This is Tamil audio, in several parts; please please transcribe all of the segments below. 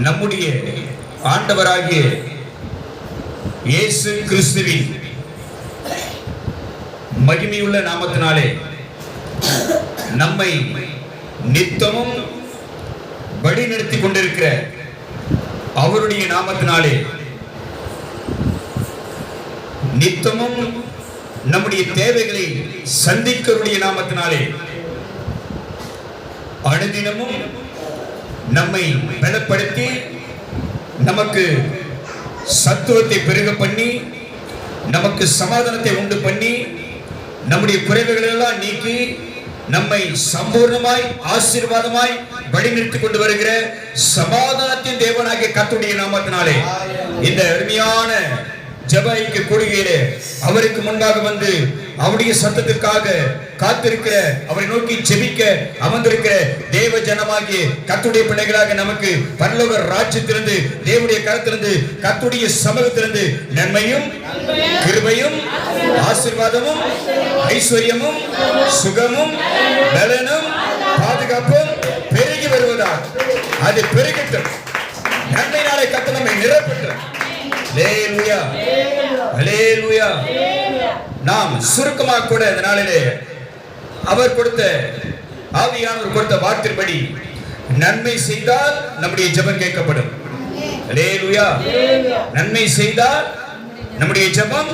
நம்முடைய ஆண்டவராகிய இயேசு கிறிஸ்துவின் மகிமையுள்ள நாமத்தினாலே நம்மை நித்தமும் வழிநடத்தி கொண்டிருக்கிற அவருடைய நாமத்தினாலே நித்தமும் நம்முடைய தேவைகளை சந்திக்கருடைய நாமத்தினாலே அனுதினமும் நம்மை பலப்படுத்தி நமக்கு சத்துவத்தை பெருக பண்ணி நமக்கு சமாதானத்தை உண்டு பண்ணி நம்முடைய குறைவுகளை எல்லாம் நீக்கி நம்மை சம்பூர்ணமாய் ஆசீர்வாதமாய் வழிநிறுத்திக் கொண்டு வருகிற சமாதானத்தின் தேவனாகிய கத்துடைய நாமத்தினாலே இந்த அருமையான ஜபாய்க்கு ஐக்கிய கூடுகையிலே அவருக்கு முன்பாக வந்து அவருடைய சத்தத்திற்காக காத்திருக்கிற அவரை நோக்கி ஜெபிக்க அமர்ந்திருக்கிற தேவ ஜனமாகிய கத்துடைய பிள்ளைகளாக நமக்கு பரலோக ராஜ்யத்திலிருந்து தேவனுடைய கரத்திலிருந்து கத்துடைய சமூகத்திலிருந்து நன்மையும் கிருபையும் ஆசீர்வாதமும் ஐஸ்வர்யமும் சுகமும் பலனும் பாதுகாப்பும் பெருகி வருவதா அது பெருகட்டும். நன்மை நாளை கத்து நம்மை நிரப்பட்டும் ஹalleluya ஹalleluya நாம் சுருக்கமாக கூட இந்த நாளிலே அவர் கொடுத்த ஆவியானவர் கொடுத்த வார்த்தைப்படி நன்மை செய்தால் நம்முடைய ஜெபம் கேட்கப்படும். நன்மை செய்தால் நம்முடைய ஜெபம்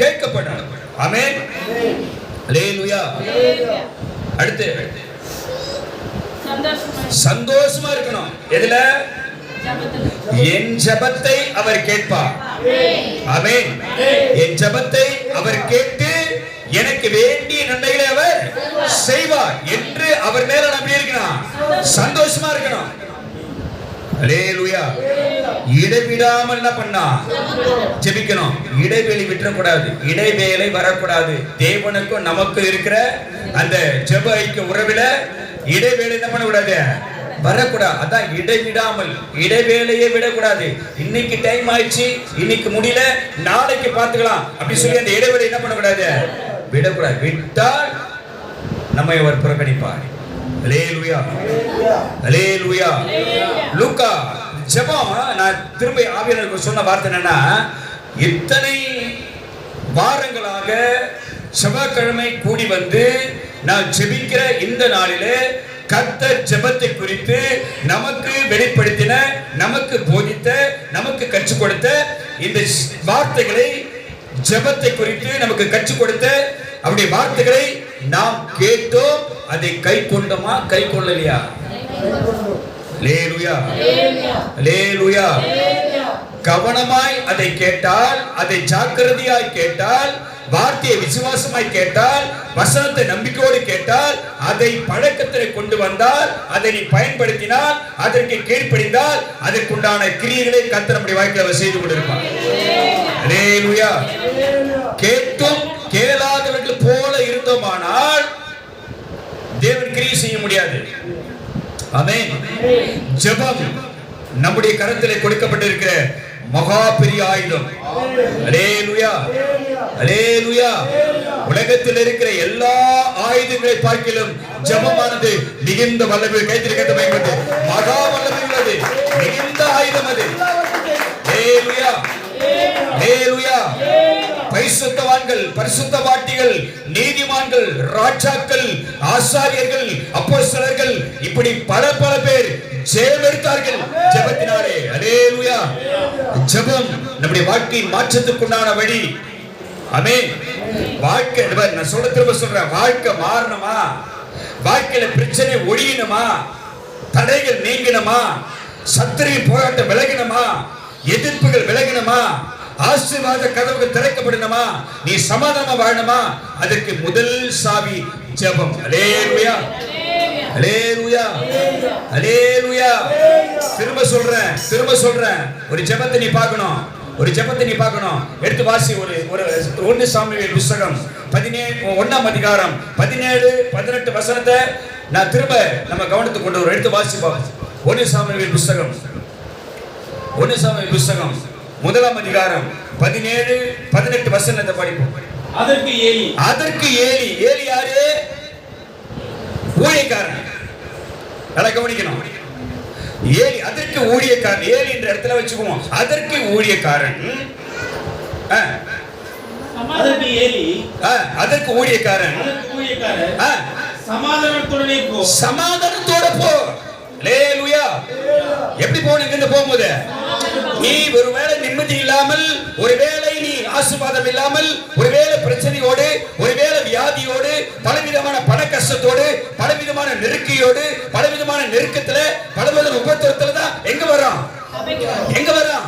கேட்கப்படும். அமேன் அடுத்து. சந்தோஷமா இருக்கணும். எதுல? என் ஜெபத்தை அவர் கேட்பார். அமேன் என் ஜெபத்தை அவர் கேட்டு எனக்கு வேண்டிய நன்மைகளை அவர் செய்வார் என்று அவர் மேல நம்பி இருக்கணும் சந்தோஷமா இருக்கணும். இடைவிடாமல் என்ன பண்ணா ஜெபிக்கணும். இடைவெளி விட்டுறக்கூடாது. இடைவேளை வரக்கூடாது. தேவனுக்கும் நமக்கும் இருக்கிற அந்த ஜெப ஐக்கிய உறவில இடைவேளை என்ன பண்ணக்கூடாது? வரக்கூடாது அதான் இடைவிடாமல் இடைவேளையே விடக்கூடாது. இன்னைக்கு டைம் ஆயிடுச்சு இன்னைக்கு முடியல நாளைக்கு பார்த்துக்கலாம். அப்படி சொல்லி அந்த இடைவேளை என்ன பண்ணக்கூடாது? விடக்கூடாது. விட்டால் நம்மை அவர் புறக்கணிப்பார். அலேலுயா அலேலுயா லூக்கா ஜெபம். நான் திரும்ப ஆவியனருக்கு சொன்ன வார்த்தை என்னன்னா இத்தனை வாரங்களாக செவ்வாய்க்கிழமை கூடி வந்து நான் ஜெபிக்கிற இந்த நாளிலே கத்த ஜெபத்தை குறித்து நமக்கு வெளிப்படுத்தின நமக்கு போதித்த நமக்கு கற்றுக் கொடுத்த இந்த வார்த்தைகளை ஜெபத்தை குறித்து நமக்கு கற்றுக் கொடுத்த அவருடைய வார்த்தைகளை நாம் கேட்டோம். அதை கை கொண்டோமா? கை கொள்ளலையா? லேலுயா லேலுயா கவனமாய் அதை கேட்டால் அதை ஜாக்கிரதையாய் கேட்டால் வார்த்தையை விசுவாசமாய் கேட்டால் வசனத்தை நம்பிக்கையோடு கேட்டால் அதை பழக்கத்திலே கொண்டு வந்தால் அதை நீ பயன்படுத்தினால் அதற்கு கீழ்ப்படிந்தால் அதற்குண்டான கிரியைகளை கர்த்தர் நம்முடைய வாழ்க்கையில் அவர் செய்து கொண்டிருப்பான் கேட்டும் கேளாதவர்கள் போல இருந்தோமானால் தேவன் கிரியை செய்ய முடியாது. ஆமென். ஜெபம் நம்முடைய கரத்திலே கொடுக்கப்பட்டிருக்கிற மகா பெரிய ஆயுதம் உலகத்தில் இருக்கிற எல்லா ஆயுதங்களை பார்க்கிலும் ஜபமானது மிகுந்த வல்லமை கைத்திருக்கிறது பயன்பட்டு மகா வல்லமை உள்ளது. மிகுந்த ஆயுதம் அது. பரிசுத்தவான்கள் பரிசுத்த நீதிமான்கள் ராஜாக்கள் ஆசாரியர்கள் அப்போ இப்படி பல பல பேர் ஜெயம் எடுத்தார்கள் ஜெபத்தினாலே. அலேலுயா. ஜெபம் நம்முடைய வாழ்க்கையின் மாற்றத்துக்குண்டான வழி. அமே வாழ்க்கை நான் சொல்ல திரும்ப சொல்றேன். வாழ்க்கை மாறணுமா? வாழ்க்கையில பிரச்சனை ஒழியணுமா? தடைகள் நீங்கணுமா சத்திரிய போராட்டம் விலகணுமா எதிர்ப்புகள் விலகணுமா ஆசீர்வாத கதவுகள் திறக்கப்படணுமா? நீ சமாதானமா வாழணுமா? அதற்கு முதல் சாவி ஜபம். அலேலுயா. அலேலுயா அலேலுயா திரும்ப சொல்றேன் திரும்ப சொல்றேன். ஒரு ஜெபத்தை நீ பார்க்கணும். ஒரு ஜெபத்தை நீ பார்க்கணும். எடுத்து வாசி ஒரு ஒரு ஒன்னு சாமியல் புஸ்தகம். பதினேழு ஒன்னாம் அதிகாரம். பதினேழு பதினெட்டு வசனத்தை நான் திரும்ப நம்ம கவனத்துக்கு கொண்டு வரோம் எடுத்து வாசிப்போம் ஒன்னு சாமியல் புஸ்தகம். ஒன்னு சாமியல் புஸ்தகம். முதலாம் அதிகாரம். பதினேழு பதினெட்டு வசனத்தை படிப்போம். அதற்கு ஏலி. அதற்கு ஏலி. ஏலி யாரு? ஊழியக்காரன். நல்லா கவனிக்கணும். ஏலி அதற்கு ஊழியக்காரன் ஏலி என்ற இடத்துல வச்சுக்குவோம். அதற்கு ஊழியக்காரன். அதற்கு ஏலி அதற்கு ஊழியக்காரன். சமாதானத்தோட போ. எப்படி போனீங்க போகும்போது? நீ ஒருவேளை நிம்மதி இல்லாமல் ஒருவேளை நீ ஆசீர்வாதம் இல்லாமல் ஒருவேளை பிரச்சனையோடு ஒருவேளை வியாதியோடு பலவிதமான பண கஷ்டத்தோடு பலவிதமான நெருக்கியோடு பலவிதமான நெருக்கத்துல பலவிதமான உபத்திரத்துல தான் எங்க வரோம் எங்க வரோம்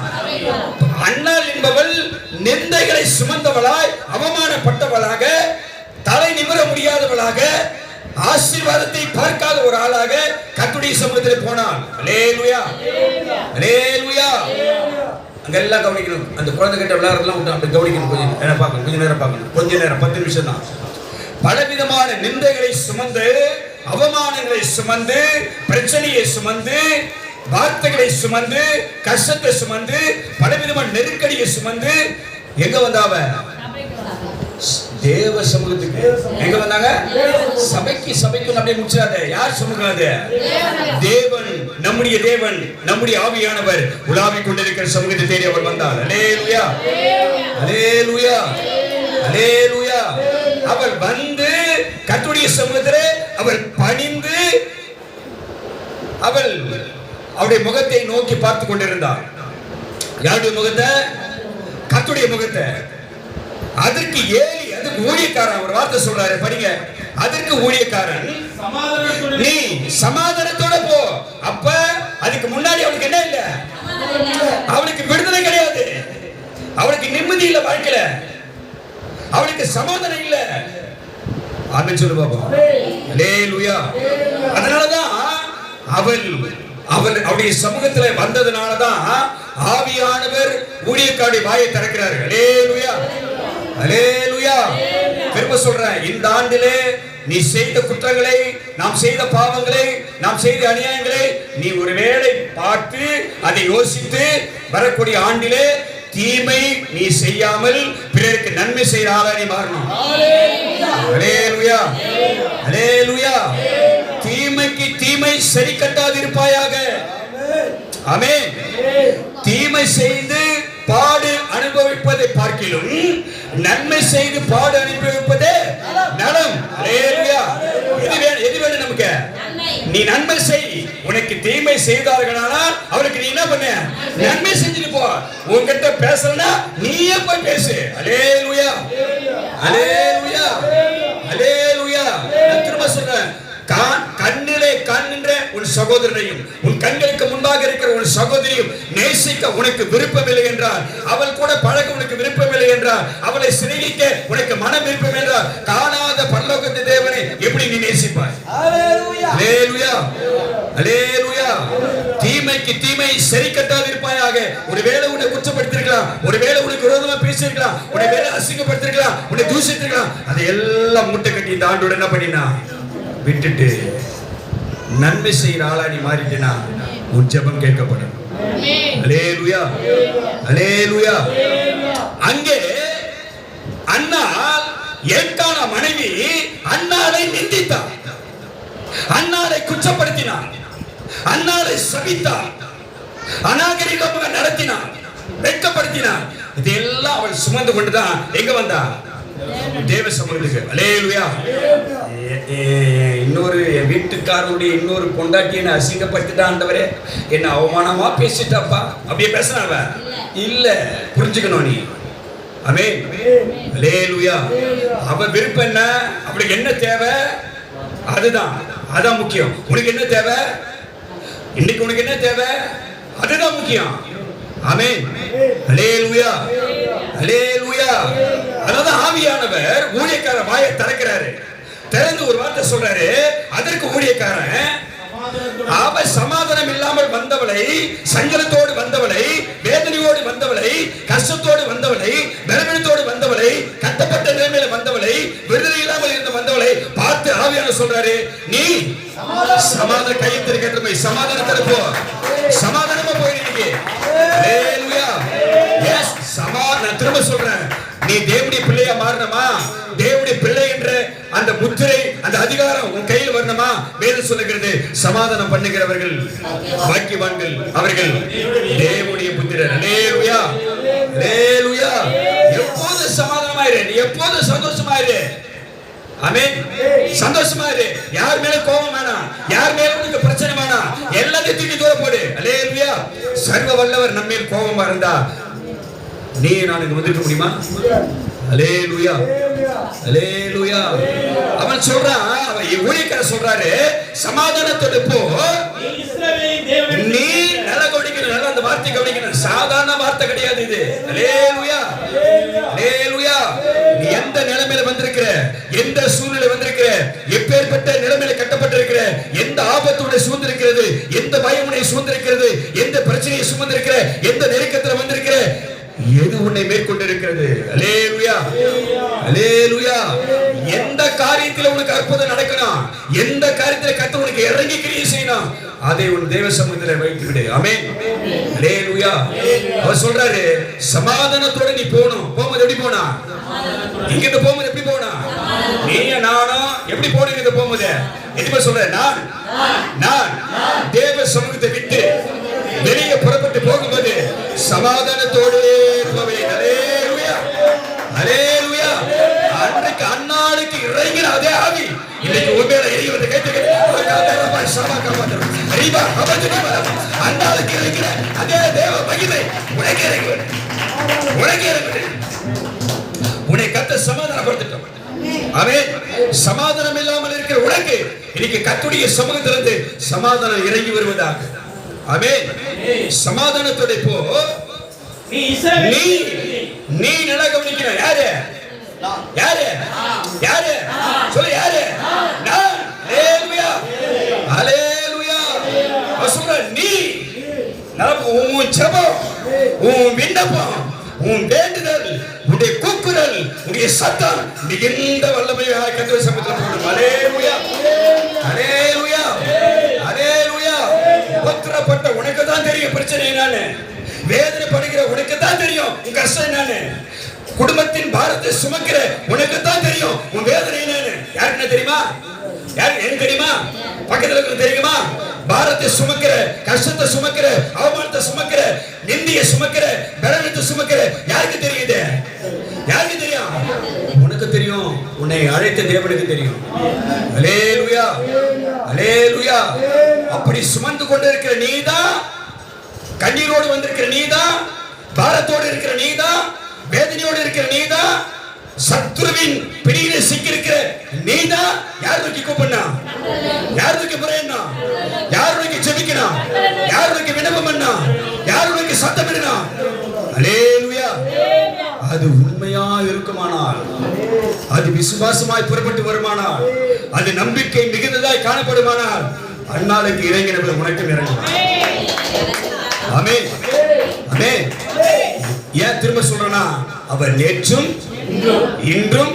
அண்ணாள் என்பவள் நிந்தைகளை சுமந்தவளாய் அவமானப்பட்டவளாக தலை நிமிர முடியாதவளாக ஆசீர்வாதத்தை பார்க்காத ஒரு ஆளாக சமூகத்தில் போனால் அலேலுயா. அலேலுயா. அங்க கவனிக்கணும். அந்த குழந்தை கிட்ட விளையாடுறதுலாம் விட்டு அப்படி கவனிக்கணும். கொஞ்சம் நேரம் பார்க்கணும் கொஞ்ச நேரம் பார்க்கணும். கொஞ்ச நேரம் பத்து நிமிஷம் தான். பலவிதமான நிந்தைகளை சுமந்து அவமானங்களை சுமந்து பிரச்சனையை சுமந்து வார்த்தைகளை சுமந்து கஷ்டத்தை சுமந்து பலவிதமான நெருக்கடியை சுமந்து எங்க வந்தாவ தேவ சமூகத்துக்கு. எங்க வந்தாங்க? சபைக்கு சபைக்கு அப்படியே முடிச்சாத யார் சமூகம். தேவன் நம்முடைய தேவன் நம்முடைய ஆவியானவர் உலாவிக் கொண்டிருக்கிற சமூகத்தை தேடி அவர் வந்தார். அலேலுயா அலேலுயா அலேலுயா அவர் வந்து கர்த்தருடைய சமூகத்திலே அவர் பணிந்து அவள் அவருடைய முகத்தை நோக்கி பார்த்து கொண்டிருந்தார். யாருடைய முகத்தை? கர்த்தருடைய முகத்தை. அதற்கு ஏலி அதுக்கு ஊழியக்காரன் ஒரு வார்த்தை சொல்றாரு? படிங்க. அதற்கு ஊழியக்காரன் நீ சமாதானத்தோட போ. அப்ப அதுக்கு முன்னாடி அவனுக்கு என்ன இல்ல? அவனுக்கு விடுதலை கிடையாது. அவனுக்கு நிம்மதி இல்ல வாழ்க்கையில. அவனுக்கு சமாதானம் இல்ல. ஆமென் சொல்லு பாப்பா. அல்லேலூயா அதனாலதான் அவள் அவள் அவருடைய சமூகத்துல வந்ததுனாலதான் ஆவியானவர் ஊழியக்காடி வாயை திறக்கிறார்கள் அல்லேலூயா அலேலுயா திரும்ப சொல்றேன். இந்த ஆண்டிலே நீ செய்த குற்றங்களை நாம் செய்த பாவங்களை நாம் செய்த அநியாயங்களை நீ ஒருவேளை பார்த்து அதை யோசித்து வரக்கூடிய ஆண்டிலே தீமை நீ செய்யாமல் பிறருக்கு நன்மை செய்த ஆளா நீ மாறணும். தீமைக்கு தீமை சரி கட்டாதிருப்பாயாக அமே தீமை செய்து பாடு அனுபவிப்பதை பார்க்கிலும் நன்மை செய்து பாடு அனுபவிப்பதே நலம். அல்லேலூயா எது வேணும் நமக்கு? நீ நன்மை செய். உனக்கு தீமை செய்தார்களானால் அவருக்கு நீ என்ன பண்ண? நன்மை செஞ்சுட்டு போ. உன்கிட்ட பேசலனா நீயே போய் பேசு. அலேலுயா அலேலுயா அலேலுயா நான் திரும்ப சொல்றேன். கண்ணிலே காண்கின்ற உன் சகோதரனையும் உன் கண்களுக்கு முன்பாக இருக்கிற உன் சகோதரியும் நேசிக்க உனக்கு விருப்பமில்லை என்றார். அவள் கூட பழக உனக்கு விருப்பமில்லை என்றார். அவளை சிநேகிக்க உனக்கு மனம் விருப்பம் என்றார். காணாத பரலோகத்து தேவனை எப்படி நீ நேசிப்பாய்? தீமைக்கு தீமை சரி கட்டாதிருப்பாயாக ஒருவேளை உன்னை குற்றப்படுத்திருக்கலாம். ஒருவேளை உனக்கு விரோதமா பேசியிருக்கலாம். உன்னை வேலை அசிங்கப்படுத்திருக்கலாம். உன்னை தூசித்திருக்கலாம். அதை எல்லாம் முட்டை கட்டி இந்த ஆண்டோட என்ன பண்ணினா விட்டுட்டு நன்மை செய்யற ஆளா நீ மாறிட்டினா உன் ஜெபம் கேட்கப்படும். அங்கே அண்ணால் ஏற்கான மனைவி அண்ணாலை நிந்தித்தார். அண்ணாலை குற்றப்படுத்தினார். அண்ணாலை சபித்தார். அநாகரிகமாக நடத்தினார். வெட்கப்படுத்தினார். இதெல்லாம் அவள் சுமந்து கொண்டுதான் எங்க வந்தா? தேவ சமூகத்துக்கு அலேலுயா இன்னொரு என் வீட்டுக்காரனுடைய இன்னொரு பொண்டாட்டி என்ன அசிங்கப்படுத்திட்டா ஆண்டவரே. என்ன அவமானமா பேசிட்டாப்பா. அப்படியே பேசுனாவ இல்ல புரிஞ்சுக்கணும் நீ. அமே அலேலுயா அவ விருப்பம் என்ன? அவளுக்கு என்ன தேவை? அதுதான். அதான் முக்கியம். உனக்கு என்ன தேவை? இன்னைக்கு உனக்கு என்ன தேவை? அதுதான் முக்கியம். ஆமென் அலேலுயா அலேலுயா அதாவது ஆவியானவர் ஊழியக்கார வாயை திறக்கிறாரு. திறந்து ஒரு வார்த்தை சொல்றாரு. அதற்கு ஊழியக்காரன் சமாதானத்துடனே அவ சமாதானம் இல்லாமல் வந்தவளை சஞ்சலத்தோடு வந்தவளை வேதனையோடு வந்தவளை கஷ்டத்தோடு வந்தவளை பலவீனத்தோடு வந்தவளை கட்டப்பட்ட நிலைமையில வந்தவளை விடுதலை இல்லாமல் இருந்த வந்தவளை பார்த்து ஆவியான சொல்றாரு நீ சமாதான கையத்தில் கேட்டு சமாதானத்துல போ. சமாதானமா போயிருக்கீங்க எஸ் திரும்ப சொல்றேன். நீ தேவனுடைய பிள்ளையா மாறணுமா? தேவனுடைய பிள்ளை என்ற அந்த முத்திரை அந்த அதிகாரம் உன் கையில் வரணுமா? வேதம் சொல்லுகிறது சமாதானம் பண்ணுகிறவர்கள் பாக்கியவான்கள் அவர்கள். தேவனுடைய புத்திரர். லேலுயா லேலுயா எப்போது சமாதானமாயிரு. நீ எப்போது சந்தோஷமாயிரு. ஆமென் சந்தோஷமா இரு யார் மேல கோபம் வேணாம் யார் மேல உனக்கு பிரச்சனை வேணாம் எல்லாத்தையும் தூக்கி தூர போடு. அல்லேலூயா சர்வ வல்லவர் நம்ம கோபமா இருந்தா நீ நான் இங்க வந்திருக்க முடியுமா? அல்லேலூயா அல்லேலூயா அவன் சொல்றான் அவன் ஊழியக்கார சொல்றாரு சமாதானத்தோட போ. நீ இஸ்ரவேலின் தேவனின் நல்ல கவனிக்கணும் நல்ல அந்த வார்த்தை கவனிக்கணும். சாதாரண வார்த்தை கிடையாது இது. அல்லேலூயா அல்லேலூயா நீ எந்த நிலைமையில வந்திருக்கிற? எந்த சூழ்நிலை வந்திருக்கிற? எப்பேற்பட்ட நிலைமையில கட்டப்பட்டிருக்கிற? எந்த ஆபத்துடைய சூழ்ந்திருக்கிறது? எந்த பயம் உன்னை சூழ்ந்திருக்கிறது? எந்த பிரச்சனையை சுமந்திருக்கிற எந்த நெருக்கத்துல வந்திருக்கிற? எது உன்னை மேற்கொண்டிருக்கிறது? அலேலுயா அலேலுயா எந்த காரியத்துல உனக்கு அற்புதம் நடக்கணும் எந்த காரியத்துல கத்த உனக்கு இறங்கி கிரிய செய்யணும் அதை உன் தேவ சமூகத்துல வைத்து விடு ஆமென். அலேலுயா அவர் சொல்றாரு சமாதானத்தோட நீ போகணும். போகும்போது எப்படி போனா? இங்க இருந்து போகும்போது எப்படி போனா? நீய நானும் எப்படி போனீங்க இங்க போகும்போது? எப்படி சொல்ற நான் நான் தேவ சமூகத்தை விட்டு வெளியே புறப்பட்டு போகும்போது சமாதானத்தோடு அந்நாளுக்கு அதே தேவ மகிமை உனக்கு உனக்கு உன்னை கத்த சமாதானப்படுத்திட்டோம் சமாதானம் இல்லாமல் இருக்கிற உனக்கு இன்னைக்கு கத்துடைய சமூகத்திலிருந்து சமாதானம் இறங்கி வருவதாக. அவே சமாதானத்தோட போ நீ நீ நல்லா யாரு? யாரு யாரு சொல்லு யாரு நான் ஹalleluya. ஹalleluya அவன் நீ நமக்கு உன் ஜெபம் உன் விண்ணப்பம் உன் வேண்டுதல் உன்னுடைய கூக்குரல் உன்னுடைய சத்தம் மிகுந்த வல்லமையாக கத்திர சமூகத்தில் போடும் ஹalleluya. ஹalleluya. ஹalleluya. உபத்திரப்பட்ட உனக்கு தான் தெரியும் பிரச்சனை என்னன்னு. வேதனைப்படுகிற உனக்கு தான் தெரியும் உன் கஷ்டம் என்னன்னு. குடும்பத்தின் பாரத்தை சுமக்கிற உனக்கு தான் தெரியும் உன் வேதனை என்னன்னு. யாருக்கு என்ன தெரியுமா? யாருக்கு எனக்கு தெரியுமா? பக்கத்துல இருக்கிற தெரியுமா? பாரத்தை சுமக்கிற கஷ்டத்தை சுமக்கிற அவமானத்தை சுமக்கிற நிந்திய சுமக்கிற பலவீனத்தை சுமக்கிற யாருக்கு தெரியுது யாருக்கு தெரியும்? உனக்கு தெரியும். உன்னை அழைத்த தேவனுக்கு தெரியும். அலேலுயா அலேலுயா அப்படி சுமந்து கொண்டிருக்கிற நீதான் கண்ணீரோடு வந்திருக்கிற நீதான் பாரத்தோடு இருக்கிற நீதான் வேதனையோடு இருக்கிற நீதான் சத்ருவின் பிடியில சிக்கியிருக்கிற நீதான் யார் நோக்கி கூப்பிடனா? யார் நோக்கி புறையண்ணா யார் நோக்கி செபிக்கணும் யார் நோக்கி விண்ணப்பம் பண்ணா யார் நோக்கி சத்தமிடணும் அலேலுயா அது உண்மையா இருக்குமானால் அது விசுவாசமாய் புறப்பட்டு வருமானால் அது நம்பிக்கை மிகுந்ததாய் காணப்படுமானால் அண்ணாளுக்கு இறங்கினவர்கள் உனக்கும் இறங்கும் ஆமென். ஏன் திரும்ப சொல்றேன்னா அவர் நேற்றும் இன்றும்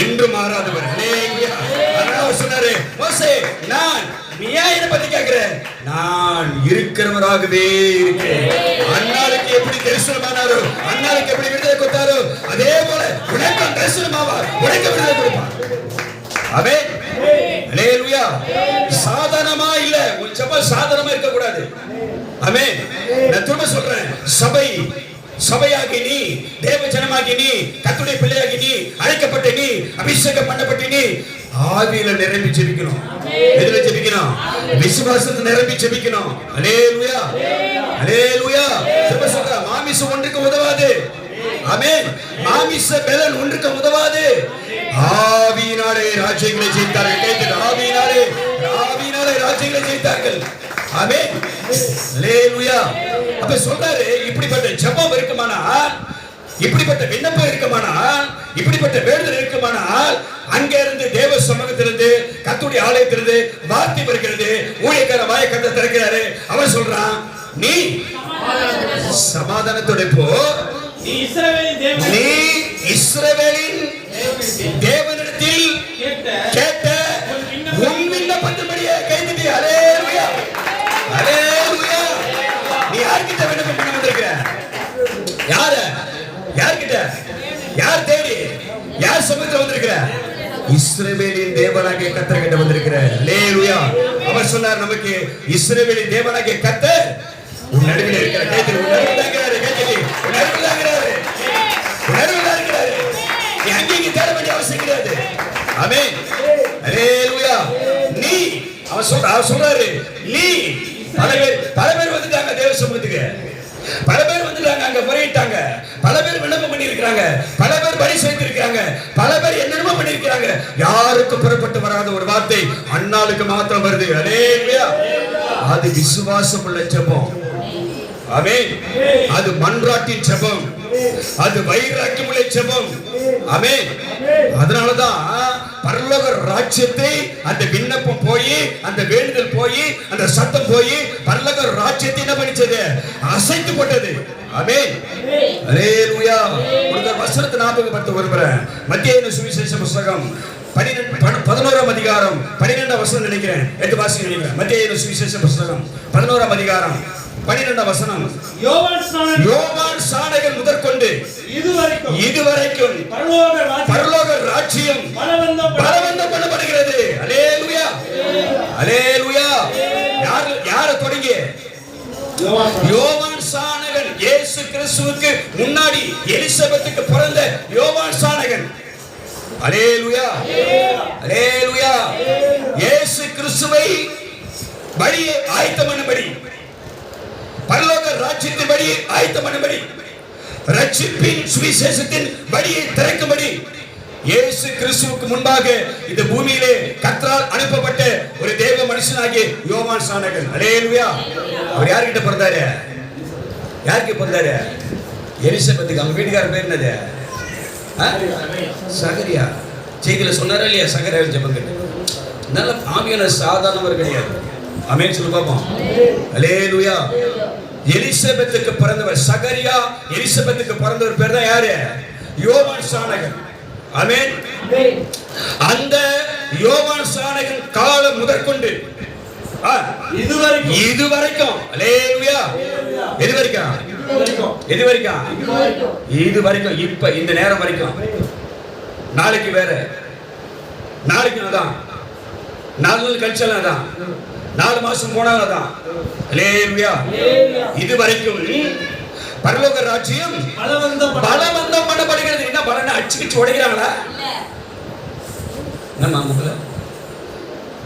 என்றும் மாறாதவர். ஹalleluya. அதனால அவர் சொன்னாரு மோசே நான் நீ ஏன் என்னை பத்தி கேக்குற நான் இருக்கிறவராகவே இருக்கிறேன். அன்னாளுக்கு எப்படி தரிசனமானாரோ அன்னாளுக்கு எப்படி விடுதலை கொடுத்தாரோ அதே போல உனக்கும் தரிசனமாவார் உனக்கு விடுதலை கொடுப்பார் ஆமென். ஹalleluya. சாதாரணமா இல்ல உன் ஜெபம் சாதாரணமா இருக்க கூடாது ஆமென். நான் திரும்ப சொல்றேன் சபை சபையாகி நீ தேவ ஜனமாகி நீ கத்துடைய பிள்ளையாகி நீ அழைக்கப்பட்ட நீ அபிஷேகம் பண்ணப்பட்ட நீ ஆவியில நிரம்பி ஜெபிக்கணும். எதுல ஜெபிக்கணும்? விசுவாசத்தை நிரம்பி ஜெபிக்கணும். அலேலுயா திரும்ப சொல்றேன் மாமிசம் ஒன்றுக்கு உதவாது. ஆமென். மாமிச பலன் ஒன்றுக்கு உதவாது. ஆவியினாலே ராஜ்யங்களை ஜெயித்தார்கள். கேட்கிறது ஆவியினாலே ஆவியினாலே ராஜ்யங்களை ஜெயித்தார்கள். ஆமென். ஹalleluya. அப்ப சொல்றாரு இப்படிப்பட்ட ஜெபம் இருக்குமானால் இப்படிப்பட்ட விண்ணப்பம் இருக்குமானால் இப்படிப்பட்ட வேண்டுதல் இருக்குமானால் அங்க இருந்து தேவ சமூகத்திலிருந்து கத்துடைய ஆலயத்திலிருந்து வார்த்தை வருகிறது. ஊழியக்கார வாயை கத்த திறக்கிறாரு. அவன் சொல்றான் நீ சமாதானத்தோட போ. நீ இஸ்ரவேலின் தேவனிடத்தில் கேட்ட நீ யார்கிட்ட விண்ணப்பம் பண்ண வந்திருக்கிற? யார? யார்கிட்ட? யார் தேடி? யார் வந்திருக்கிற? தேவனாகிய கத்தர் கிட்ட வந்திருக்கிற. அவர் சொன்னார் நமக்கு இஸ்ரவேலின் தேவனாகிய கர்த்தர் உன் நடுவில் இருக்கிற கைத்தில் உன் நடுவில் இருக்கிறாரு. உன் நடுவில் இருக்கிறாரு. உன் நடுவில் இருக்கிறாரு. நீ தேட வேண்டிய அவசியம் கிடையாது. அவர் சொல்றாரு நீ பல பேர் பல பேர் வந்துட்டாங்க தேவ சமூகத்துக்கு பல பேர் வந்துட்டாங்க அங்க முறையிட்டாங்க. பல பேர் விண்ணப்பம் பண்ணியிருக்கிறாங்க. பல பேர் பலி செய்திருக்கிறாங்க பல பேர் என்னென்னமோ பண்ணியிருக்கிறாங்க. யாருக்கும் புறப்பட்டு வராத ஒரு வார்த்தை அண்ணாளுக்கு மாத்திரம் வருது. அல்லேலூயா அது விசுவாசம் உள்ள ஜெபம். ஆமென். அது மன்றாட்டின் ஜெபம். அது வைராக்கியமுள்ள ஜெபம். அமே அதனாலதான் பரலோக ராஜ்யத்தை அந்த விண்ணப்பம் போய் அந்த வேண்டுதல் போய் அந்த சத்தம் போய் பரலோக ராஜ்யத்தை என்ன பண்ணிச்சது? அசைத்து போட்டது. அமேன் அரே லூயா ஒரு வசனத்தை ஞாபகப்படுத்த விரும்புறேன். மத்திய சுவிசேஷ புஸ்தகம் பதினோராம் அதிகாரம். பன்னிரெண்டாம் வசனம் நினைக்கிறேன். எட்டு வாசி நினைக்கிறேன். மத்திய சுவிசேஷ புஸ்தகம் பதினோராம் அதிகாரம். பன்னிரெண்டாம் வசனம். யோவான் சாணகன் முதற்கொண்டு இதுவரைக்கும் இதுவரைக்கும் பரலோக ராஜ்யம் பலவந்தம் பண்ணப்படுகிறது. அலேலுயா அலேலுயா யார் யார தொடங்கி? யோவான் சாணகன் இயேசு கிறிஸ்துவுக்கு முன்னாடி எலிசபெத்துக்கு பிறந்த யோவான் சாணகன். அலேலுயா அலேலுயா இயேசு கிறிஸ்துவை வழியை ஆயத்தம் பண்ணும்படி பரலோக ராஜ்யத்தின் வழி ஆயத்தம் பண்ணும்படி ரட்சிப்பின் சுவிசேஷத்தின் வழியை திறக்கும்படி இயேசு கிறிஸ்துவுக்கு முன்பாக இந்த பூமியிலே கத்ரால் அனுப்பப்பட்ட ஒரு தேவ மனுஷனாகிய யோவான் சாணகன். அலேலுயா அவர் யார்கிட்ட பிறந்தாரு? யாருக்கு பிறந்தாரு? எலிசபெத்துக்கு. அவங்க வீட்டுக்காரர் பேர் என்னது? சகரியா. செய்தியில் சொன்னாரா இல்லையா? சகரியா ஜெபங்கள் நல்ல ஆமியான சாதாரணவர் கிடையாது. அமேன் சொல்லி பார்ப்போம். அலேலுயா எலிசபெத்துக்கு பிறந்தவர் சகரியா எலிசபெத்துக்கு பிறந்தவர் பேர் தான் யாரு? யோவான் சாணகன். அமேன் அந்த யோவான் சாணகன் காலம் முதற்கொண்டு. இதுவரைக்கும். இது வரைக்கும் அலேலுயா இதுவரைக்கும். எது வரைக்கும் இது வரைக்கும் இப்ப இந்த நேரம் வரைக்கும். நாளைக்கு வேற. நாளைக்கு அதான் நாலு நாள் கழிச்சாலும் அதான் நாலு மாசம் அதான் அல்லேலூயா இது வரைக்கும் பரலோக ராஜ்யம் பலவந்தம் பண்ண- பலவந்தம் பண்ணப்படுகிறது என்ன பலனை அடிச்சுக்கிச்சு உடைக்கிறாங்களா?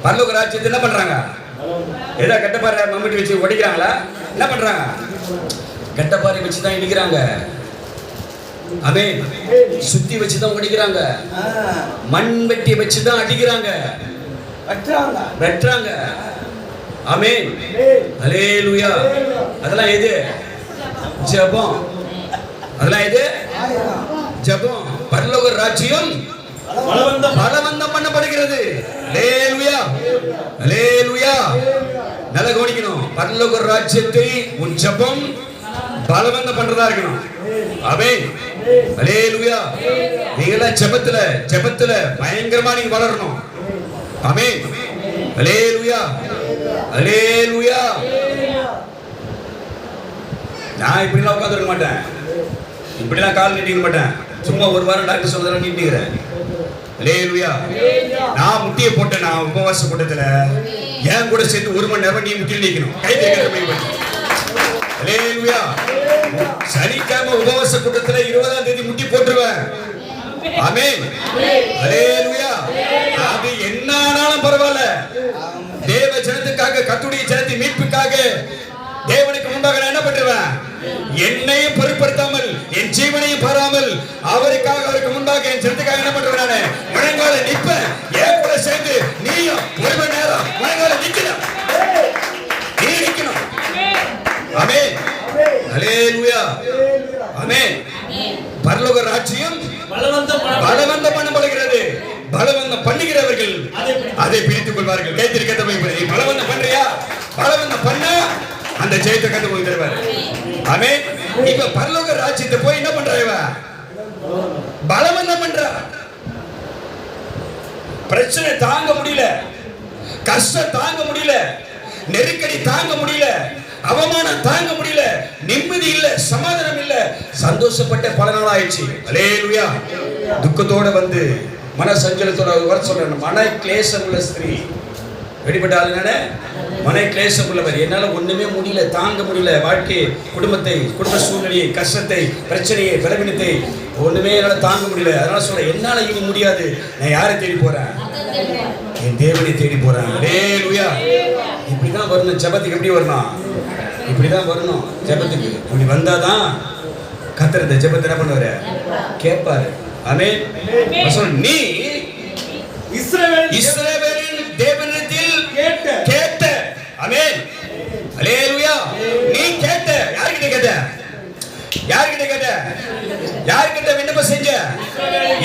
பரலோக ராஜ்யத்தை என்ன பண்றாங்க? ஏதோ கட்டப்பாறை மம்முட்டி வச்சு உடைக்கிறாங்களா? என்ன பண்றாங்க? கட்டப்பாறை வச்சு தான் இடிக்கிறாங்க. அமே சுத்தி வச்சு தான் உடைக்கிறாங்க. மண் வெட்டி வச்சு தான் அடிக்கிறாங்க வெட்டுறாங்க. ஆமென். அலேலுயா அதெல்லாம் எது? ஜெபம். அதெல்லாம் எது? ஜெபம். பரலோக ராஜ்யம் பலவந்தம். பண்ணப்படுகிறது. அலேலுயா அலேலுயா நல்லா கவனிக்கணும். பரலோக ராஜ்யத்தை உன் ஜெபம் பலவந்தம் பண்றதா இருக்கணும். ஆமென். அலேலுயா நீங்களாம் ஜெபத்துல ஜெபத்துல பயங்கரமா நீங்க வளரணும். ஆமென். அலேலுயா அலேலுயா நான் இப்படிலாம் உட்காந்துருக்க மாட்டேன். இப்படிலாம் கால் நீட்டிக்க மாட்டேன். சும்மா ஒரு வாரம் டாக்டர் சொல்றதெல்லாம் நீட்டிக்கிறேன். அலேலுயா நான் முட்டியை போட்டேன் நான் உபவாச கூட்டத்தில். என் கூட சேர்த்து ஒரு மணி நேரம் நீ முட்டியில் நீக்கணும். கை தேக்கிற போய் அலேலுயா சனிக்கிழமை உபவாச கூட்டத்துல இருபதாம் தேதி முட்டி போட்டுருவேன். ஆமென் அலேலுயா அது என்ன ஆனாலும் பரவாயில்ல. தேவ ஜனத்துக்காக கத்துடைய ஜனத்தை மீட்புக்காக தேவனுக்கு முன்பாக நான் என்ன பண்ணுவேன் என்னையும் பொருட்படுத்தாமல் என் ஜீவனையும் பாராமல் அவருக்காக அவருக்கு முன்பாக என் ஜனத்துக்காக என்ன பண்ணுவேன் நானு? முழங்கால நிப்பேன் என் கூட சேர்ந்து நீயும் ஒரு மணி நேரம் முழங்கால நிக்கணும் நீ நிக்கணும் ஆமென். ஹalleluya. ஆமென். பரலோக ராஜ்யம் பலவந்தம் பண்ண- பலவந்தம் பண்ணப்படுகிறது. பலவந்தம் பண்ணுகிறவர்கள் அதை பிரித்துக் கொள்வார்கள். கைத்திருக்க தம்பி பலவந்தம் பண்றியா? பலவந்தம் பண்ண அந்த ஜெயத்தை கண்டு போய் தருவார். ஆமே இப்ப பரலோக ராஜ்யத்தை போய் என்ன பண்றா இவ? பலவந்தம் பண்றா. பிரச்சனை தாங்க முடியல. கஷ்டம் தாங்க முடியல. நெருக்கடி தாங்க முடியல. அவமானம் தாங்க முடியல. நிம்மதி இல்ல சமாதானம் இல்ல. சந்தோஷப்பட்ட பல நாள் ஆயிடுச்சு. அலேலுயா துக்கத்தோட வந்து மன சஞ்சலத்தோட வர சொல்றேன். மன கிளேசம் உள்ள ஸ்திரீ. வெளிப்பட்ட ஆளு மன கிளேசம் உள்ளவர் என்னால் ஒன்றுமே முடியல தாங்க முடியல. வாழ்க்கை குடும்பத்தை குடும்ப சூழ்நிலையை கஷ்டத்தை பிரச்சனையை பலவீனத்தை ஒன்றுமே என்னால் தாங்க முடியல. அதனால் சொல்ல என்னால் இனி முடியாது. நான் யாரை தேடி போகிறேன் என் தேவனை தேடி போறேன். இப்படி தான் வரணும். ஜெபத்துக்கு எப்படி வரணும்? இப்படிதான் வரணும். ஜெபத்துக்கு. இப்படி வந்தால் தான் இந்த ஜபத்தை என்ன பண்ணுவார்? கேட்பாரு. சொல் நீ இஸ்ரவேல் இஸ்ரவேலின் தேவனிடத்தில் கேட்ட. கேட்ட. ஆமென். அல்லேலூயா நீ கேட்ட. யார்கிட்ட கேட்ட? யார்கிட்ட கேட்ட? யார்கிட்ட விண்ணப்பம் செஞ்ச?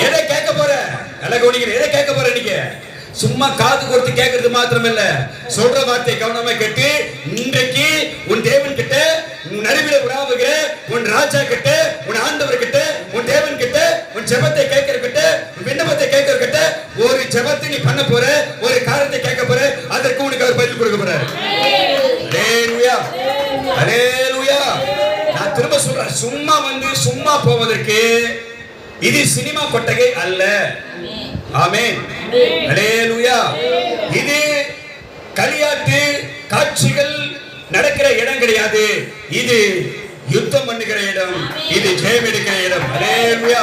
எதை கேட்க போற? நல்லா கவனிக்கிற எதை கேட்க போற நீங்க சும்மா காது கொடுத்து கேட்கறது மாத்திரம் இல்ல சொல்ற வார்த்தை கவனமா கேட்டு இன்றைக்கு உன் தேவன் கிட்ட உன் நடுவில உலாவுகிற உன் ராஜா கிட்ட உன் ஆண்டவர் கிட்ட உன் தேவன் கிட்ட உன் ஜெபத்தை கேட்கிற கிட்ட உன் விண்ணப்பத்தை கேட்கிற கிட்ட ஒரு ஜெபத்தை நீ பண்ண போற ஒரு காரியத்தை கேட்க போற அதற்கு உனக்கு அவர் பதில் கொடுக்க போறாரு. நான் திரும்ப சொல்றேன் சும்மா வந்து சும்மா போவதற்கு இது சினிமா கொட்டகை அல்ல. ஆமே அலேலுயா இது களியாட்டு காட்சிகள் நடக்கிற இடம் கிடையாது. இது யுத்தம் பண்ணுகிற இடம். இது ஜெயம் எடுக்கிற இடம். அலேலுயா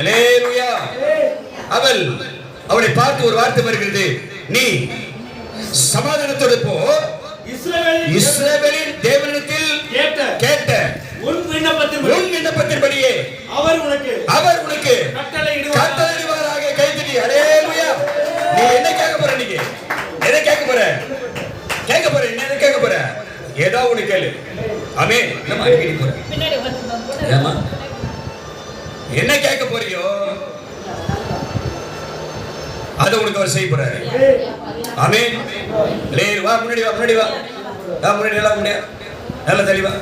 அலேலுயா அவள் அவளை பார்த்து ஒரு வார்த்தை வருகிறது. நீ சமாதானத்தோடு போ. இஸ்ரவேல் இஸ்ரவேலின் தேவனிடத்தில் கேட்ட கேட்ட உன் விண்ணப்பத்தின் உன் விண்ணப்பத்தின்படியே அவர் உனக்கு அவர் உனக்கு கட்டளை கட்டளையிடுவாராக. கைத்தடி அலேலுயா நீ என்ன கேட்க போற நீங்க எதை கேட்க போற? கேட்க போற என்ன கேட்க போற? ஏதோ ஒண்ணு கேளு. ஆமே நம்ம அடிக்கடி போற ஏமா என்ன கேட்க போறியோ? அதை உனக்கு அவர் செய்ய போறாரு. ஆமே லே வா முன்னாடி வா முன்னாடி வா. வா முன்னாடி எல்லாம் முன்னாடி நல்ல தெளிவா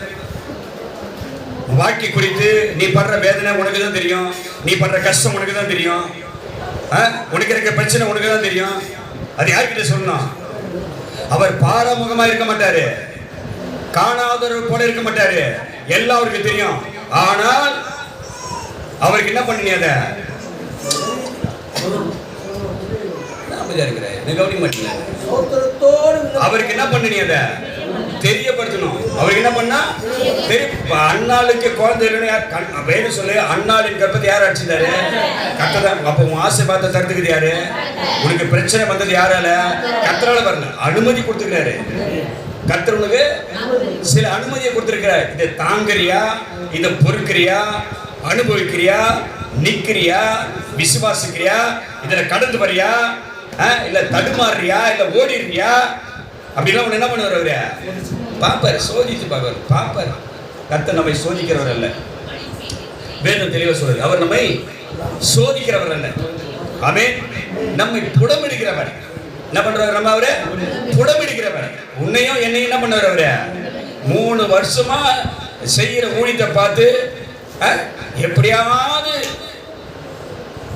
வாழ்க்கை குறித்து நீ படுற வேதனை உனக்கு தான் தெரியும். நீ படுற கஷ்டம் உனக்கு தான் தெரியும். ஆ? உனக்கு இருக்க பிரச்சனை உனக்கு தான் தெரியும். அது யார்கிட்ட சொல்லணும்? அவர் பாரமுகமா இருக்க மாட்டாரு. காணாதவர் போல இருக்க மாட்டாரு. எல்லாம் அவருக்கு தெரியும். ஆனால் அவருக்கு என்ன பண்ணி அத? கவனிக்க மாட்டீங்க அவருக்கு என்ன பண்ண நீ அத? தெரியப்படுத்தணும். அவருக்கு என்ன பண்ணா? தெரிய அண்ணாளுக்கு குழந்தை இல்லைன்னு வேணும் சொல்லு? அண்ணாளின் கர்ப்பத்தை யார் அடிச்சிருந்தாரு? கத்ததான் அப்ப உன் ஆசை பார்த்த தடுத்துக்குது யாரு? உனக்கு பிரச்சனை வந்தது யாரால? கத்தரால வரல அனுமதி கொடுத்துக்கிறாரு. கத்தர் உனக்கு சில அனுமதியை கொடுத்திருக்கிறார். இதை தாங்குறியா? இதை பொறுக்கிறியா? அனுபவிக்கிறியா? நிக்கிறியா? விசுவாசிக்கிறியா? இதுல கடந்து வரியா? இல்ல தடுமாறுறியா இல்ல ஓடிடுறியா? அப்படிலாம் உன்னை என்ன பண்ணுவார் அவரு? பாப்பாரு சோதிச்சு பார்ப்பாரு பாப்பாரு கத்த நம்மை சோதிக்கிறவர் அல்ல. வேதம் தெளிவா சொல்றது அவர் நம்மை சோதிக்கிறவர் அல்ல. ஆமென். நம்மை புடமிடுகிறவர். என்ன பண்றவர் நம்ம அவரு? புடமிடுகிறவர். உன்னையும் என்னையும் என்ன பண்ணுவார் அவரு? மூணு வருஷமா செய்யற ஊழியத்தை பார்த்து ஆ, எப்படியாவது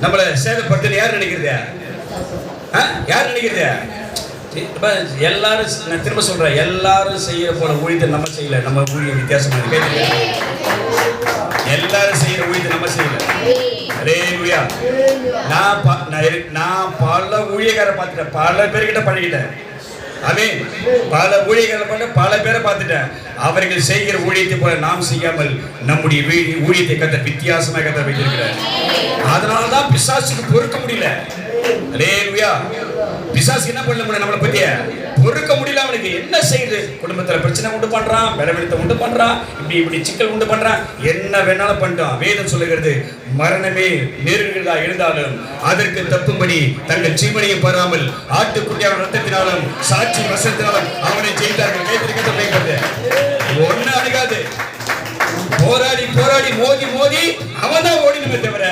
நம்மளை சேதப்படுத்த யார் நினைக்கிறது? யார் நினைக்கிறது இப்ப எல்லாரும் நான் திரும்ப சொல்றேன் எல்லாரும் செய்யற போல ஊழியத்தை நம்ம செய்யல நம்ம ஊழியம் வித்தியாசமா இருக்கு. எல்லாரும் செய்யற ஊழியத்தை நம்ம செய்யல. ஹalleluya. நான் நான் இரு- நான் பல ஊழியக்கார பார்த்துட்டேன் பல பேர்கிட்ட பழகிட்டேன் ஆமென் பல ஊழியர்களை பண்ண பல பேரை பார்த்துட்டேன். அவர்கள் செய்கிற ஊழியத்தை போல நாம் செய்யாமல் நம்முடைய வீ- ஊழியத்தை கத்த வித்தியாசமாக கத்த வைத்திருக்கிறார். அதனால தான் பிசாசுக்கு பொறுக்க முடியல. பிசாசு என்ன பண்ண முடியும் நம்மளை பத்திய? பொறுக்க முடியல அவனுக்கு. என்ன செய்யுது? குடும்பத்துல பிரச்சனை உண்டு பண்றான் பலவீனத்தை உண்டு பண்றான் இப்படி இப்படி சிக்கல் உண்டு பண்றான். என்ன வேணாலும் பண்ணிட்டான். வேதம் சொல்லுகிறது மரணமே நேருகிறதா இருந்தாலும் அதற்கு தப்பும்படி தங்கள் ஜீவனையும் பெறாமல் ஆட்டுக்குட்டியான ரத்தத்தினாலும் சாட்சி வசத்தினாலும் அவனை ஜெயித்தார்கள். கேட்டிருக்கிறது ஒன்னு ஒண்ணு அணுகாது. போராடி போராடி மோதி மோதி அவன் தான் ஓடினுமே தவிர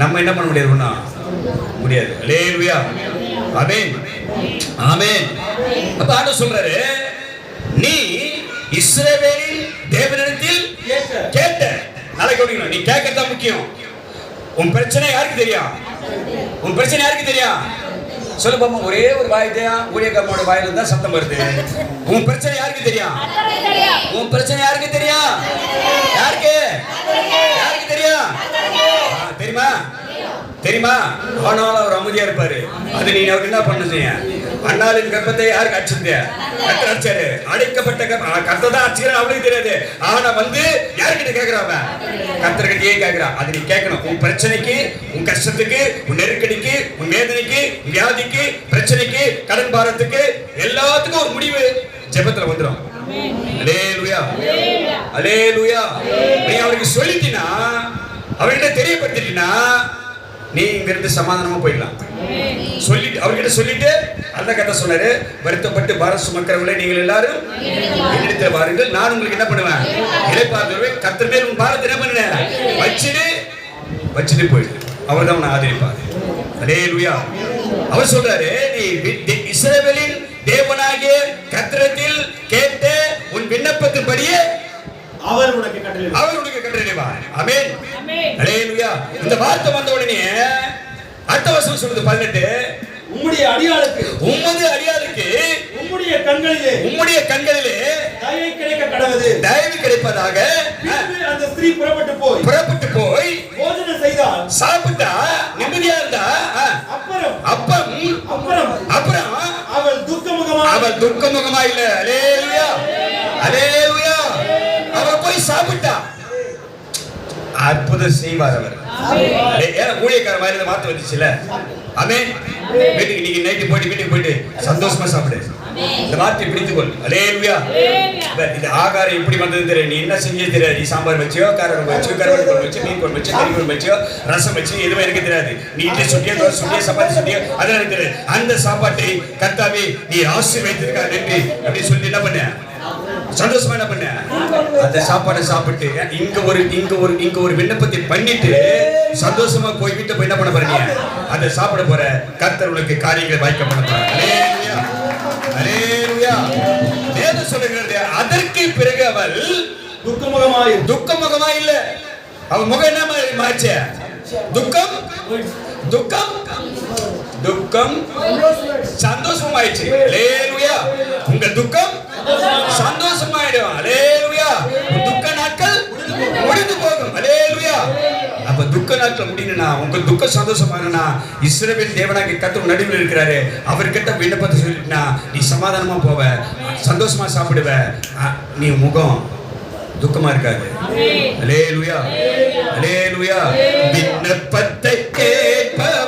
நம்ம என்ன பண்ண முடியாது ஒண்ணா? முடியாது. அல்லேலூயா ஆமென் ஆமென் அப்ப ஆண்டவர் சொல்றாரு நீ இஸ்ரவேலின் தேவனிடத்தில் கேட்ட. நாளைக்கு நீ கேட்கறது தான் முக்கியம். உன் பிரச்சனை யாருக்கு தெரியும் உன் பிரச்சனை யாருக்கு தெரியும் சொல்லு பாப்பா ஒரே ஒரு வாய் தெரியும் ஊழியக்காரனோட வாயில இருந்தா சத்தம் வருது. உன் பிரச்சனை யாருக்கு தெரியும் உன் பிரச்சனை யாருக்கு தெரியும் யாருக்கு? யாருக்கு தெரியும் ஆ, தெரியுமா? தெரியுமா? ஆனாலும் அவர் அமைதியா இருப்பாரு. அது நீ அவருக்கு என்ன பண்ணுங்க அண்ணாளின் கர்ப்பத்தை யாருக்கு அடிச்சிருந்த கத்தர் அடிச்சாரு அடைக்கப்பட்ட கத்தை தான் அடிச்சுக்கிறேன் அவளுக்கு தெரியாது. ஆனா வந்து யார்கிட்ட கேக்குறாங்க ஏன் கேக்குறான் அது நீ கேட்கணும் உன் பிரச்சனைக்கு உன் கஷ்டத்துக்கு உன் நெருக்கடிக்கு உன் வேதனைக்கு வியாதிக்கு பிரச்சனைக்கு கடன் பாரத்துக்கு எல்லாத்துக்கும் ஒரு முடிவு. ஜெபத்துல வந்துடும் அலேலுயா. அலேலுயா. நீ அவருக்கு சொல்லிட்டினா அவர்கிட்ட தெரியப்படுத்திட்டினா நீ இங்க இருந்து சமாதானமா போயிடலாம். சொல்லிட்டு அவர்கிட்ட சொல்லிட்டு அந்த கதை சொன்னாரு வருத்தப்பட்டு பாரம் சுமக்கிறவங்களே நீங்கள் எல்லாரும் என்னிடத்தில் வாருங்கள். நான் உங்களுக்கு என்ன பண்ணுவேன்? இழைப்பார்வை கத்தர் மேல் உன் பாரத்தை என்ன பண்ணுவேன்? வச்சுட்டு வச்சுட்டு போயிடு. அவர் தான் உன்னை ஆதரிப்பார். அலேலுயா அவர் சொல்றாரு நீ இஸ்ரவேலின் தேவனாகிய கத்திரத்தில் கேட்ட உன் விண்ணப்பத்தின்படியே அவர் உனக்கு கட்டளை அவர் உனக்கு கட்டளையிடுவார் ஆமென். ஹalleluya. இந்த வார்த்தை வந்த உடனே அடுத்த வசனம் சொல்லுது 18 உம்முடைய அடியாளுக்கு உம்மது அடியாருக்கு உம்முடைய கண்களிலே உம்முடைய கண்களிலே தயை கிடைக்க கடவுது. தயவு கிடைப்பதாக அந்த ஸ்திரீ புறப்பட்டு போய் புறப்பட்டு போய் போஜனம் செய்தால் சாப்பிட்டா நிம்மதியா இருந்தா அப்புறம் அப்பம் அப்புறம் அப்புறம் அவள் துக்கமுகமாக அவள் துக்கமுகமா இல்ல. அலேலுயா அலேலுயா போய் சாப்பிட்டா. அற்புதம் செய்வார் அவர். ஏ- ஏன் ஊழியக்கார மாதிரி இந்த வார்த்தை வந்துச்சுல? ஆமே வீட்டுக்கு நீங்க நைட்டு போயிட்டு வீட்டுக்கு போயிட்டு சந்தோஷமா சாப்பிடு. இந்த வார்த்தை பிடித்துக்கொள். அலேலுயா இது ஆகாரம் எப்படி வந்தது தெரியும் நீ என்ன செஞ்சே தெரியாது. நீ சாம்பார் வச்சியோ காரம் வச்சியோ கருவாடு குழம்பு வச்சு மீன் குழம்பு வச்சு கறி குழம்பு வச்சியோ ரசம் வச்சு எதுவும் எனக்கு தெரியாது. நீ இட்லி சுட்டியோ தோசை சுட்டியோ சப்பாத்தி சுட்டியோ அதெல்லாம் எனக்கு தெரியாது. அந்த சாப்பாட்டை கர்த்தாவே நீ ஆசீர்வதித்திருக்கா நன்றி. அப்படின்னு சொல்லி என்ன பண்ண? சந்தோஷமா என்ன பண்ண? அந்த சாப்பாடை சாப்பிட்டு இங்க ஒரு இங்க ஒரு இங்க ஒரு விண்ணப்பத்தை பண்ணிட்டு சந்தோஷமா போய் வீட்டை போய் என்ன பண்ண போறீங்க அதை சாப்பிட போற. கர்த்தர் உனக்கு காரியங்களை வாய்க்க பண்ண போற அல்லேலூயா அல்லேலூயா வேதம் சொல்லுகிறது அதற்கு பிறகு அவள் துக்கமுகமாய் துக்கமுகமா இல்ல. அவள் முகம் என்ன மாறிச்சே? துக்கம்? துக்கம் துக்கம் சந்தோஷமாயிடுச்சு அலேலுயா உங்க துக்கம் சந்தோஷமாயிடும் அலேலுயா துக்க நாட்கள் முடிந்து போகும் அலேலுயா அப்ப துக்க நாட்கள் முடியணும்னா உங்க துக்கம் சந்தோஷமானா இஸ்ரவேல் தேவனாக கத்தர் நடுவில் இருக்கிறாரு அவர்கிட்ட விண்ணப்பத்தை சொல்லிட்டுனா நீ சமாதானமா போவ சந்தோஷமா சாப்பிடுவ நீ முகம் துக்கமா இருக்காது. அலேலுயா அலேலுயா விண்ணப்பத்தை கேட்பவரே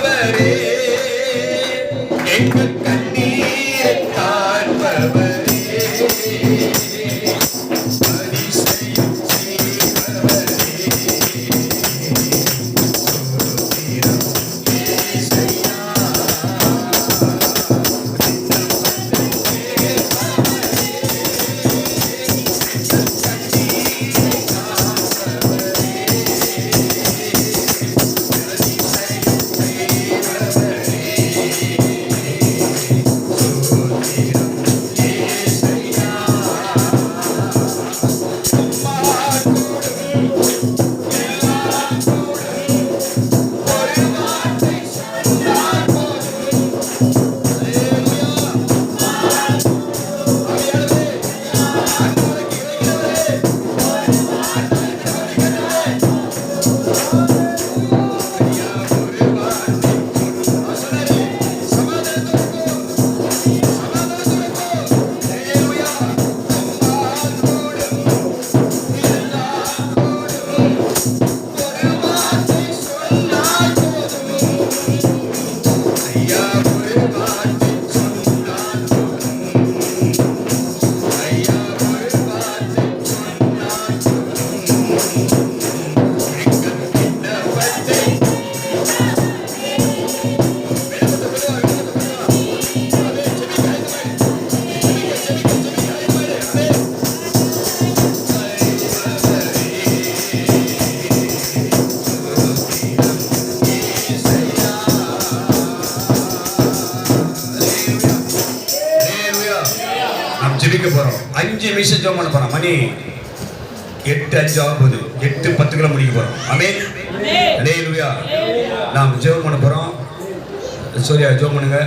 நிமிஷம் ஜெபம் பண்ண போறோம் மணி எட்டு அஞ்சு ஆக போகுது. எட்டு பத்துக்குள்ள முடிக்க போறோம். அமேன் அலேலுயா நாம் ஜெபம் பண்ண போறோம். சூர்யா ஜெபம் பண்ணுங்க.